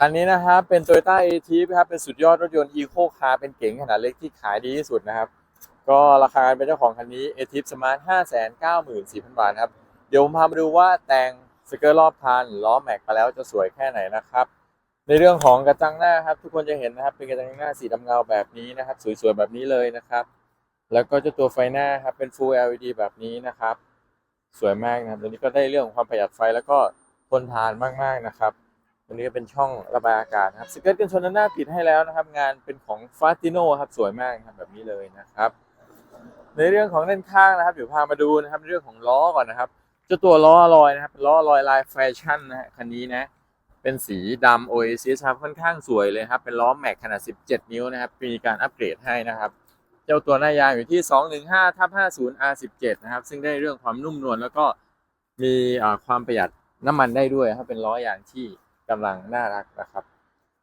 คันนี้นะครับเป็น Toyota a t ครับเป็นสุดยอดรถยนต์ Eco Car เป็นเก๋งขนาดเล็กที่ขายดีที่สุดนะครับ ก็ราคาเป็นเจ้าของคันนี้ a t i p Smart 594,000บาทครับ เดี๋ยวผมพามาดูว่าแต่งสเกิร์ตรอบคันล้อแม็กมาแล้วจะสวยแค่ไหนนะครับ ในเรื่องของกระจังหน้าครับทุกคนจะเห็นนะครับเป็นกระจังหน้าสีดำเงาแบบนี้นะครับ สวยๆแบบนี้เลยนะครับ แล้วก็เจ้าตัวไฟหน้าครับเป็น Full LED แบบนี้นะครับ สวยมากนะครับตัวนี้ก็ได้เรื่องของความประหยัดไฟแล้วก็ทนทานมากๆนะครับ วนี้ก็เป็นช่องระบายอากาศครับสเกิร์ตกันชนด้านหน้าติดให้แล้วนะครับ งานเป็นของฟาติโนครับสวยมากครับแบบนี้เลยนะครับ ในเรื่องของด้านข้างนะครับเดี๋ยวพามาดูนะครับเรื่องของล้อก่อนนะครับเจ้าตัวล้อลอยนะครับล้อลอยลายแฟชั่นนะฮะคันนี้นะเป็นสีดำ Oasis ครับค่อนข้างสวยเลยครับเป็นล้อแม็กขนาด 17 นิ้วนะครับมีการอัปเกรดให้นะครับ เจ้าตัวหน้ายางอยู่ที่ 215ทับ50 R17 นะครับซึ่งได้เรื่องความนุ่มนวลแล้วก็มีความประหยัดน้ำมันได้ด้วยครับเป็นล้อยางที่ กำลังน่ารักนะครับ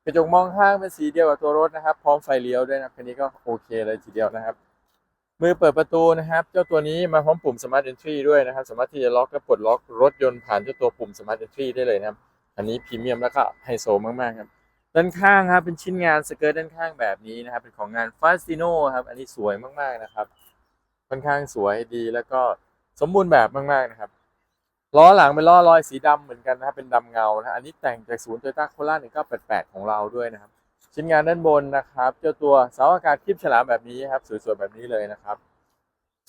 กระจกมองข้างเป็นสีเดียวกับตัวรถนะครับ พร้อมไฟเลี้ยวด้วยนะครับคันนี้ก็โอเคเลยทีเดียวนะครับ มือเปิดประตูนะครับ เจ้าตัวนี้มาพร้อมปุ่ม Smart Entry ด้วยนะครับ สามารถที่จะล็อกและปลดล็อกรถยนต์ผ่านเจ้าตัวปุ่ม Smart Entry ได้เลยนะครับ อันนี้พรีเมียมแล้วก็ไฮโซมากๆครับด้านข้างครับเป็นชิ้นงานสเกิร์ตด้านข้างแบบนี้นะครับ เป็นของงานฟาสติโนครับอันนี้สวยมากๆนะครับค่อนข้างสวยดีแล้วก็สมบูรณ์แบบมากๆนะครับ ล้อหลังเป็นล้อลอยสีดำเหมือนกันนะครับเป็นดำเงานะอันนี้แต่งจากศูนย์โตโยต้าโคราช1988 ของเราด้วยนะครับ ชิ้นงานด้านบนนะครับ เจ้าตัวเสาอากาศคลิปฉลามแบบนี้ครับสวยๆแบบนี้เลยนะครับ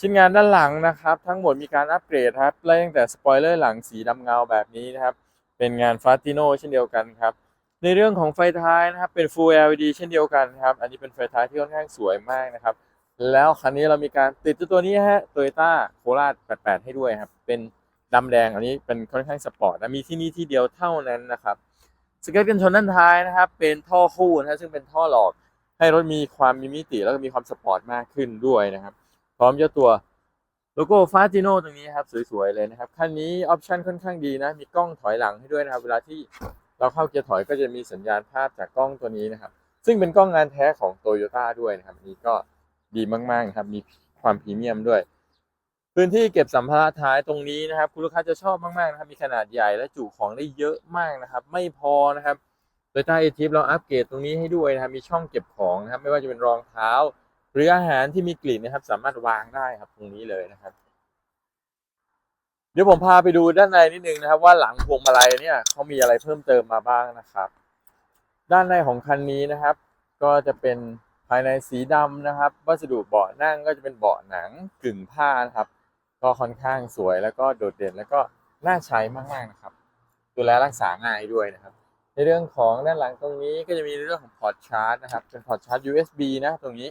ชิ้นงานด้านหลังนะครับ ทั้งหมดมีการอัปเกรดครับไล่ตั้งแต่สปอยเลอร์หลังสีดำเงาแบบนี้นะครับ เป็นงานฟาติโนเช่นเดียวกันครับในเรื่องของไฟท้ายนะครับเป็น Full LED เช่นเดียวกันครับอันนี้เป็นไฟท้ายที่ค่อนข้างสวยมากนะครับ แล้วคันนี้เรามีการติดตัวนี้ฮะ Toyota โคราช88 ให้ด้วยครับเป็น ดำแดงอันนี้เป็นค่อนข้างสปอร์ตนะมีที่นี่ที่เดียวเท่านั้นนะครับสเกิร์ตกันชนด้านท้ายนะครับ เป็นท่อคู่นะซึ่งเป็นท่อหลอก ให้รถมีความมีมิติแล้วก็มีความสปอร์ตมากขึ้นด้วยนะครับ พร้อมเจ้าตัวโลโก้ฟาจิโนตรงนี้ครับสวยๆเลยนะครับคันนี้ออปชันค่อนข้างดีนะ มีกล้องถอยหลังให้ด้วยนะครับ เวลาที่เราเข้าเกียร์ถอยก็จะมีสัญญาณภาพจากกล้องตัวนี้นะครับ ซึ่งเป็นกล้องงานแท้ของโตโยต้าด้วยนะครับอันนี้ก็ดีมากๆนะครับมีความพรีเมียมด้วย พื้นที่เก็บสัมภาระท้ายตรงนี้นะครับ คุณลูกค้าจะชอบมากๆนะครับ มีขนาดใหญ่และจุของได้เยอะมากนะครับ ไม่พอนะครับโตโยต้เอทิฟเราอัปเกรดตรงนี้ให้ด้วยนะครับ มีช่องเก็บของนะครับ ไม่ว่าจะเป็นรองเท้า หรืออาหารที่มีกลิ่นนะครับ สามารถวางได้ครับตรงนี้เลยนะครับ เดี๋ยวผมพาไปดูด้านในนิดนึงนะครับ ว่าหลังพวงมาลัยเนี่ยเขามีอะไรเพิ่มเติมมาบ้างนะครับ ด้านในของคันนี้นะครับ ก็จะเป็นภายในสีดำนะครับ วัสดุเบาะนั่งก็จะเป็นเบาะหนังกึ่งผ้านะครับ ก็ค่อนข้างสวยแล้วก็โดดเด่นแล้วก็น่าใช้มากๆนะครับ ดูแลรักษาง่ายด้วยนะครับ ในเรื่องของด้านหลังตรงนี้ก็จะมีเรื่องของพอร์ตชาร์จนะครับเป็นพอร์ตชาร์จ USB นะตรงนี้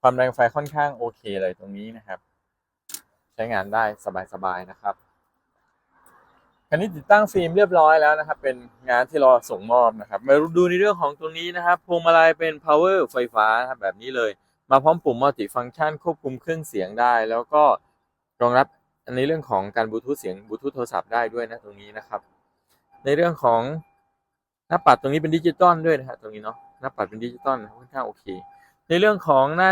ความแรงไฟค่อนข้างโอเคเลยตรงนี้นะครับ ใช้งานได้สบายๆนะครับคันนี้ติดตั้งฟิล์มเรียบร้อยแล้วนะครับ เป็นงานที่รอส่งมอบนะครับ มาดูในเรื่องของตรงนี้นะครับพวงมาลัยเป็น power ไฟฟ้านะครับแบบนี้เลย มาพร้อมปุ่มมัลติฟัง c t ชันควบคุมเครื่องเสียงได้ แล้วก็ รองรับในเรื่องของการบลูทูธเสียงบลูทูธโทรศัพท์ได้ด้วยนะตรงนี้นะครับ ในเรื่องของหน้าปัดตรงนี้เป็นดิจิตอลด้วยนะครับตรงนี้เนาะหน้าปัดเป็นดิจิตอลค่อนข้างโอเค ในเรื่องของหน้า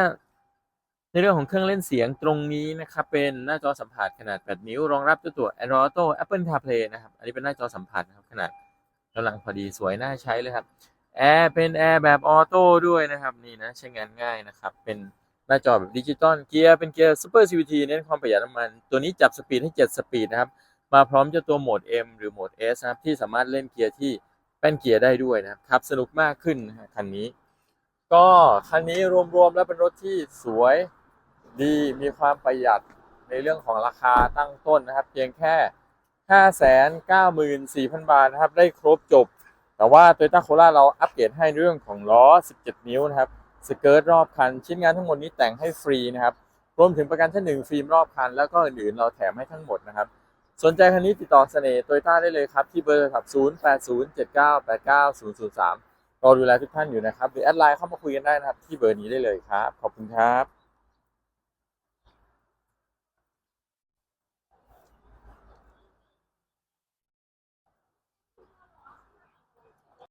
ในเรื่องของเครื่องเล่นเสียงตรงนี้นะครับเป็นหน้าจอสัมผัสขนาด 8 นิ้ว รองรับเจ้าตัว Android Auto Apple CarPlay นะครับอันนี้เป็นหน้าจอสัมผัสนะครับขนาดกำลังพอดีสวยน่าใช้เลยครับแอร์เป็นแอร์แบบออโต้ด้วยนะครับนี่นะใช้งานง่ายนะครับเป็น น้าจอแบบดิจิตอลเกียร์เป็นเกียร์ Super CVT เน้นความประหยัดน้ำมัน ตัวนี้จับสปีดให้ 7 สปีดนะครับ มาพร้อมเจ้าตัวโหมด M หรือโหมด S นะครับ ที่สามารถเล่นเกียร์ที่แป้นเกียร์ได้ด้วยนะครับขับสนุกมากขึ้นคันนี้ ก็คันนี้รวมๆแล้วเป็นรถที่สวยดีมีความประหยัดในเรื่องของราคาตั้งต้นนะครับ เพียงแค่ 594,000 บาทนะครับ ได้ครบจบ แต่ว่า Toyota Corolla เราอัปเกรดให้เรื่องของล้อ 17 นิ้วนะครับ สเกิร์ตรอบคัน ชิ้นงานทั้งหมดนี้แต่งให้ฟรีนะครับรวมถึงประกันชั้นหนึ่งฟิล์มรอบคัน แล้วก็อื่นๆเราแถมให้ทั้งหมดนะครับ สนใจคันนี้ติดต่อเสน่ห์โตโยต้าได้เลยครับ ที่เบอร์โทรศัพท์0807989003รอดูแลทุกท่านอยู่นะครับ หรือแอดไลน์เข้ามาคุยกันได้นะครับ ที่เบอร์นี้ได้เลยครับ ขอบคุณครับ